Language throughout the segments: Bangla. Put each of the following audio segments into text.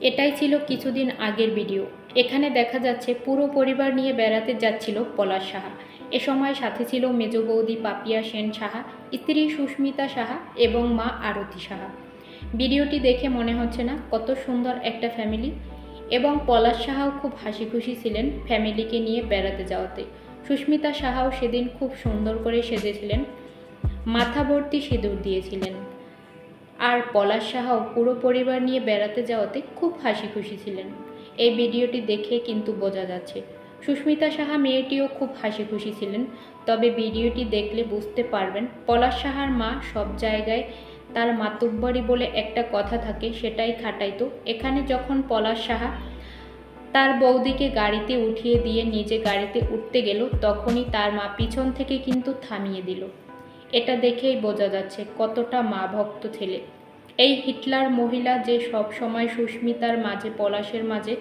এটাই ছিল কিছুদিন আগের ভিডিও। এখানে দেখা যাচ্ছে পুরো পরিবার নিয়ে বেড়াতে যাচ্ছিল পলাশ সাহা। এ সময় সাথে ছিল মেজ বৌদি পাপিয়া সেন সাহা, স্ত্রী সুস্মিতা সাহা এবং মা আরতি সাহা। ভিডিওটি দেখে মনে হচ্ছে না কত সুন্দর একটা ফ্যামিলি। এবং পলাশ সাহাও খুব হাসি খুশি ছিলেন ফ্যামিলিকে নিয়ে বেড়াতে যাওয়াতে। সুস্মিতা সাহাও সেদিন খুব সুন্দর করে সেজেছিলেন। মাথা ভর্তি সিঁদুর দিয়েছিলেন। আর পলাশ সাহাও পুরো পরিবার নিয়ে বেড়াতে যাওয়াতে খুব হাসি খুশি ছিলেন। এই ভিডিওটি দেখে কিন্তু বোঝা যাচ্ছে। সুস্মিতা সাহা মেয়েটিও খুব হাসি খুশি ছিলেন। তবে ভিডিওটি দেখলে বুঝতে পারবেন, পলাশ সাহার মা সব জায়গায় তার মাতুব্বরি বলে একটা কথা থাকে, সেটাই খাটাইতো। এখানে যখন পলাশ সাহা তার বৌদিকে গাড়িতে উঠিয়ে দিয়ে নিজে গাড়িতে উঠতে গেল, তখনই তার মা পিছন থেকে কিন্তু থামিয়ে দিল। এটা দেখেই বোঝা যাচ্ছে কতটা মা ভক্ত ছেলে। এই হিটলার মহিলা যে সব সময় সুস্মিতার মাঝে, পলাশের মাঝে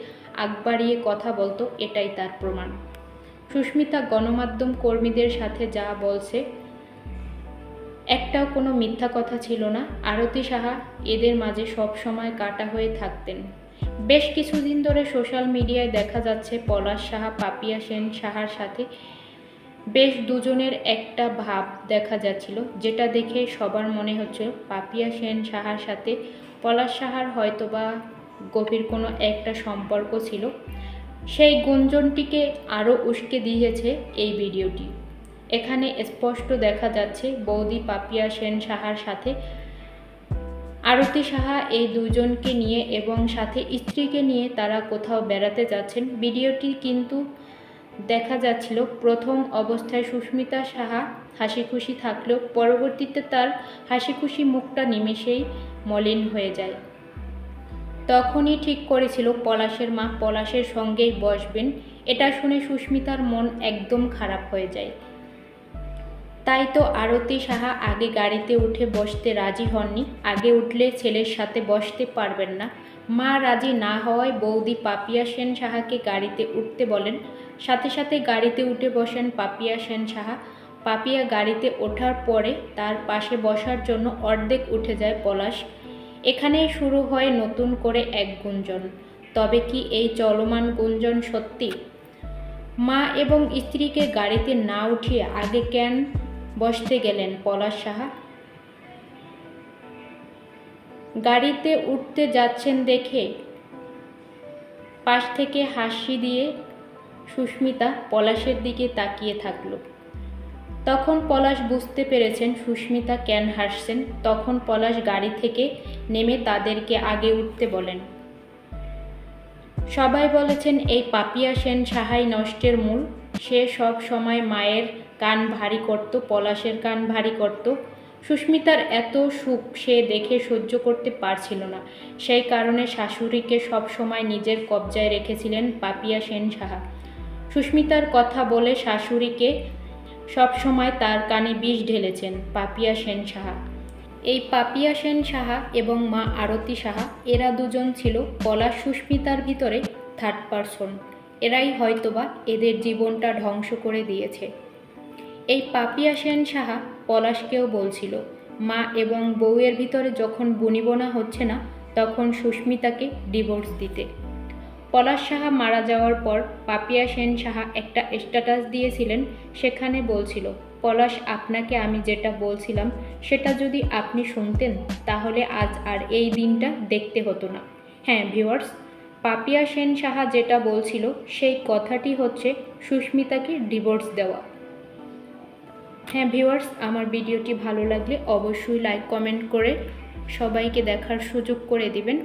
আগ বাড়িয়ে কথা বলতো, এটাই তার প্রমাণ। সুস্মিতা গণমাধ্যম কর্মীদের সাথে যা বলছে, একটাও কোনো মিথ্যা কথা ছিল না। আরতি সাহা এদের মাঝে সব সময় কাটা হয়ে থাকতেন। বেশ কিছুদিন ধরে সোশ্যাল মিডিয়ায় দেখা যাচ্ছে পলাশ সাহা, পাপিয়া সেন সাহার সাথে বেশ দুজনের একটা ভাব দেখা যাচ্ছিল, যেটা দেখে সবার মনে হচ্ছে পাপিয়া সেন সাহার সাথে পলাশ সাহার হয়তোবা গভীর কোনো একটা সম্পর্ক ছিল। সেই গুঞ্জনটিকে আরও উস্কে দিয়েছে এই ভিডিওটি। এখানে স্পষ্ট দেখা যাচ্ছে বৌদি পাপিয়া সেন সাহার সাথে, আরতি সাহা এই দুজনকে নিয়ে এবং সাথে স্ত্রীকে নিয়ে তারা কোথাও বেড়াতে যাচ্ছেন। ভিডিওটি কিন্তু দেখা যাচ্ছিল। প্রথম অবস্থায় সুস্মিতা সাহা হাসি খুশি থাকলেও পরবর্তীতে তার হাসি খুশি মুখটা নিমেষেই মলিন হয়ে যায়। তখনই ঠিক করেছিল পলাশের মা। পলাশের সঙ্গেই বসবেন। এটা শুনে সুস্মিতার মন একদম খারাপ হয়ে যায়। তাই তো আরতি সাহা আগে গাড়িতে উঠে বসতে রাজি হননি। আগে উঠলে ছেলের সাথে বসতে পারবেন না। মা রাজি না হওয়ায় বৌদি পাপিয়া সেন সাহাকে গাড়িতে উঠতে বলেন সাথে সাথে গাড়িতে উঠে বসেন পাপিয়া সেন সাহা। পাপিয়া গাড়িতে ওঠার পরে তার পাশে বসার জন্য অর্ধেক উঠে যায় পলাশ। এখানেই শুরু হয় নতুন করে এক গুঞ্জন। তবে কি এই চলমান গুঞ্জন সত্যি? মা এবং স্ত্রীকে গাড়িতে না উঠিয়ে আগে কেন বসতে গেলেন পলাশ সাহা? গাড়িতে উঠতে যাচ্ছেন দেখে পাশ থেকে হাসি দিয়ে সুস্মিতা পলাশের দিকে তাকিয়ে থাকল। তখন পলাশ বুঝতে পেরেছেন সুস্মিতা কেন হাসছেন। তখন পলাশ গাড়ি থেকে নেমে তাদেরকে আগে উঠতে বলেন। সবাই বলেছেন, এই পাপিয়া সেন সাহাই নষ্টের মূল। সে সব সময় মায়ের কান ভারী করত, পলাশের কান ভারী করত। সুস্মিতার এত সুখ সে দেখে সহ্য করতে পারছিল না। সেই কারণে শাশুড়িকে সব সময় নিজের কবজায় রেখেছিলেন পাপিয়া সেন সাহা। সুস্মিতার কথা বলে শাশুড়িকে সবসময় তার কানে বিষ ঢেলেছেন পাপিয়া সেন সাহা। এই পাপিয়া সেন সাহা এবং মা আরতি সাহা, এরা দুজন ছিল পলাশ সুস্মিতার ভিতরে থার্ড পারসন এরাই হয়তোবা এদের জীবনটা ধ্বংস করে দিয়েছে। এই পাপিয়া সেন সাহা পলাশকেও বলছিল, মা এবং বউয়ের ভিতরে যখন বনিবনা হচ্ছে না, তখন সুস্মিতাকে ডিভোর্স দিতে। পলাশ সাহা মারা যাওয়ার পর পাপিয়া সেন সাহা একটা স্ট্যাটাস দিয়েছিলেন, সেখানে বলছিল, পলাশ, আপনাকে আমি যেটা বলছিলাম, সেটা যদি আপনি শুনতেন, তাহলে আজ আর এই দিনটা দেখতে হতো না। হ্যাঁ ভিওয়ার্স পাপিয়া সেন সাহা যেটা বলছিল, সেই কথাটি হচ্ছে সুস্মিতাকে ডিভোর্স দেওয়া। হ্যাঁ ভিউয়ার্স আমার ভিডিওটি ভালো লাগলে অবশ্যই লাইক কমেন্ট করে সবাইকে দেখার সুযোগ করে দিবেন।